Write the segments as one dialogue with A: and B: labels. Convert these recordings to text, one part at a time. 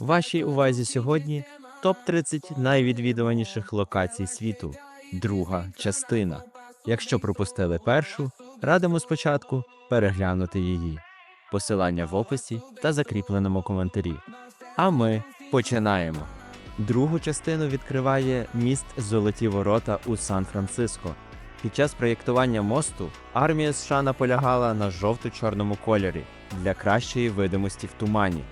A: Вашій увазі сьогодні топ 30 найвідвідуваніших локацій світу. Друга частина. Якщо пропустили першу, радимо спочатку переглянути її. Посилання в описі та закріпленому коментарі. А ми починаємо. Другу частину відкриває міст Золоті Ворота у Сан-Франциско. Під час проєктування мосту армія США наполягала на жовто-чорному кольорі для кращої видимості в тумані.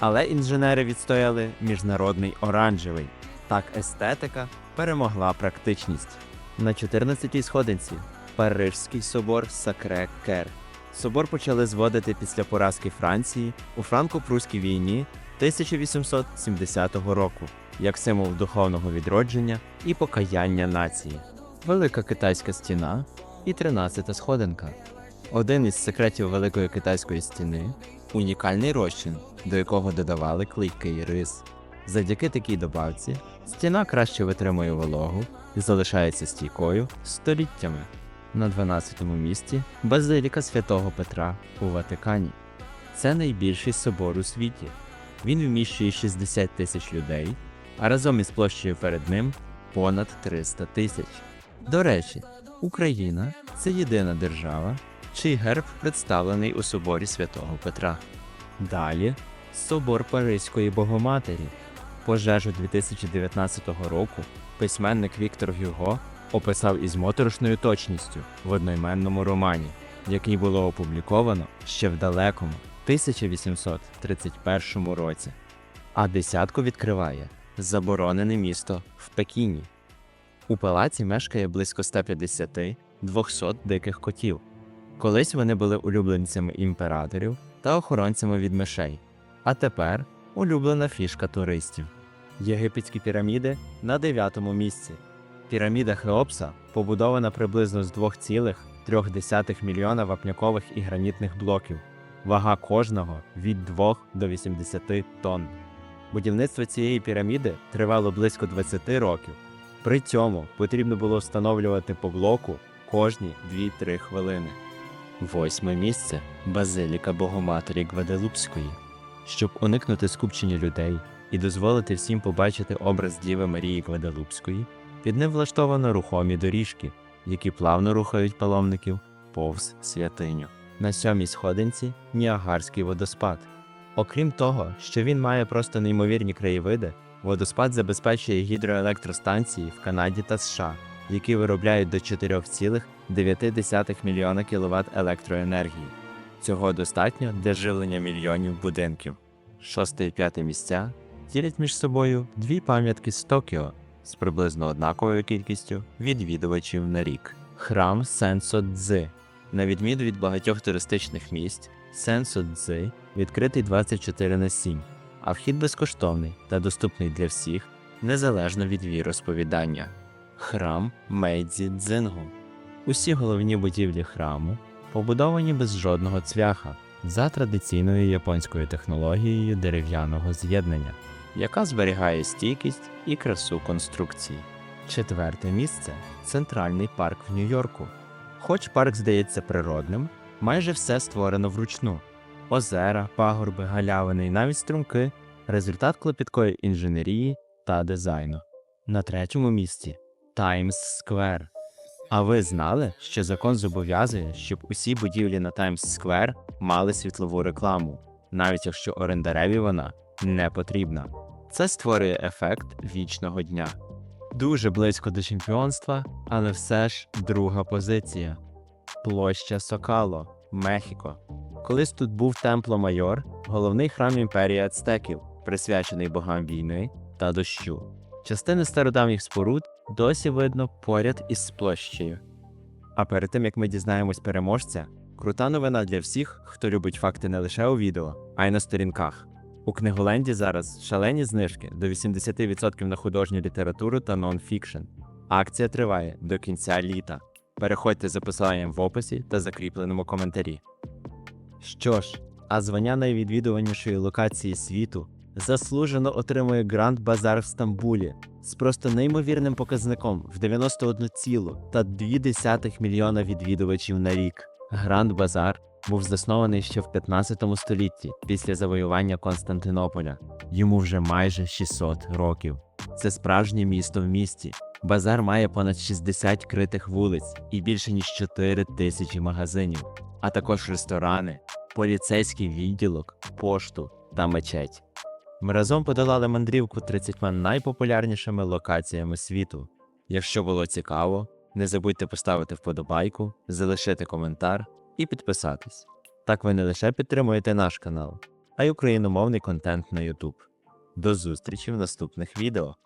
A: Але інженери відстояли міжнародний оранжевий. Так естетика перемогла практичність. На 14-й сходинці Парижський собор Сакре-Кер. Собор почали зводити після поразки Франції у франко-прусській війні 1870 року як символ духовного відродження і покаяння нації. Велика китайська стіна і 13-та сходинка. Один із секретів Великої китайської стіни унікальний розчин, до якого додавали клейкий рис. Завдяки такій добавці стіна краще витримує вологу і залишається стійкою століттями. На 12-му місці Базиліка святого Петра у Ватикані. Це найбільший собор у світі. Він вміщує 60 тисяч людей, а разом із площею перед ним понад 300 тисяч. До речі, Україна це єдина держава, чий герб представлений у соборі святого Петра. Далі собор Паризької Богоматері. Пожежу 2019 року письменник Віктор Гюго описав із моторошною точністю в одноіменному романі, який було опубліковано ще в далекому 1831 році. А десятку відкриває заборонене місто в Пекіні. У палаці мешкає близько 150-200 диких котів. Колись вони були улюбленцями імператорів та охоронцями від мишей, а тепер улюблена фішка туристів. Єгипетські піраміди на дев'ятому місці. Піраміда Хеопса побудована приблизно з 2,3 мільйона вапнякових і гранітних блоків. Вага кожного від 2 до 80 тонн. Будівництво цієї піраміди тривало близько 20 років. При цьому потрібно було встановлювати по блоку кожні 2-3 хвилини. Восьме місце Базиліка Богоматері Гваделупської. Щоб уникнути скупчення людей і дозволити всім побачити образ Діви Марії Гваделупської, під ним влаштовано рухомі доріжки, які плавно рухають паломників повз святиню. На сьомій сходинці Ніагарський водоспад. Окрім того, що він має просто неймовірні краєвиди, водоспад забезпечує гідроелектростанції в Канаді та США, які виробляють до 4,9 мільйона кВт електроенергії. Цього достатньо для живлення мільйонів будинків. Шосте і п'яте місця ділять між собою дві пам'ятки з Токіо з приблизно однаковою кількістю відвідувачів на рік. Храм Сенсо Дзи. На відміну від багатьох туристичних місць, Сенсо Дзи відкритий 24 на 7, а вхід безкоштовний та доступний для всіх, незалежно від віросповідання. Храм Мейдзі Дзингу. Усі головні будівлі храму побудовані без жодного цвяха за традиційною японською технологією дерев'яного з'єднання, яка зберігає стійкість і красу конструкції. Четверте місце центральний парк в Нью-Йорку. Хоч парк здається природним, майже все створено вручну: озера, пагорби, галявини і навіть струмки результат клопіткої інженерії та дизайну. На третьому місці Times Square. А ви знали, що закон зобов'язує, щоб усі будівлі на Square мали світлову рекламу, навіть якщо орендареві вона не потрібна. Це створює ефект вічного дня. Дуже близько до чемпіонства, але все ж друга позиція. Площа Сокало, Мехіко. Колись тут був Темпло Майор, головний храм імперії ацтеків, присвячений богам війни та дощу. Частини стародавніх споруд досі видно поряд із площею. А перед тим як ми дізнаємось переможця, крута новина для всіх, хто любить факти не лише у відео, а й на сторінках. У книголенді зараз шалені знижки до 80% на художню літературу та нонфікшн. Акція триває до кінця літа. Переходьте за посиланням в описі та закріпленому коментарі. Що ж, а звання найвідвідуванішої локації світу заслужено отримує Гранд Базар в Стамбулі з просто неймовірним показником в 91,2 мільйона відвідувачів на рік. Гранд Базар був заснований ще в 15 столітті після завоювання Константинополя. Йому вже майже 600 років. Це справжнє місто в місті. Базар має понад 60 критих вулиць і більше ніж 4 тисячі магазинів, а також ресторани, поліцейський відділок, пошту та мечеть. Ми разом подолали мандрівку 30 найпопулярнішими локаціями світу. Якщо було цікаво, не забудьте поставити вподобайку, залишити коментар і підписатись. Так ви не лише підтримуєте наш канал, а й україномовний контент на YouTube. До зустрічі в наступних відео!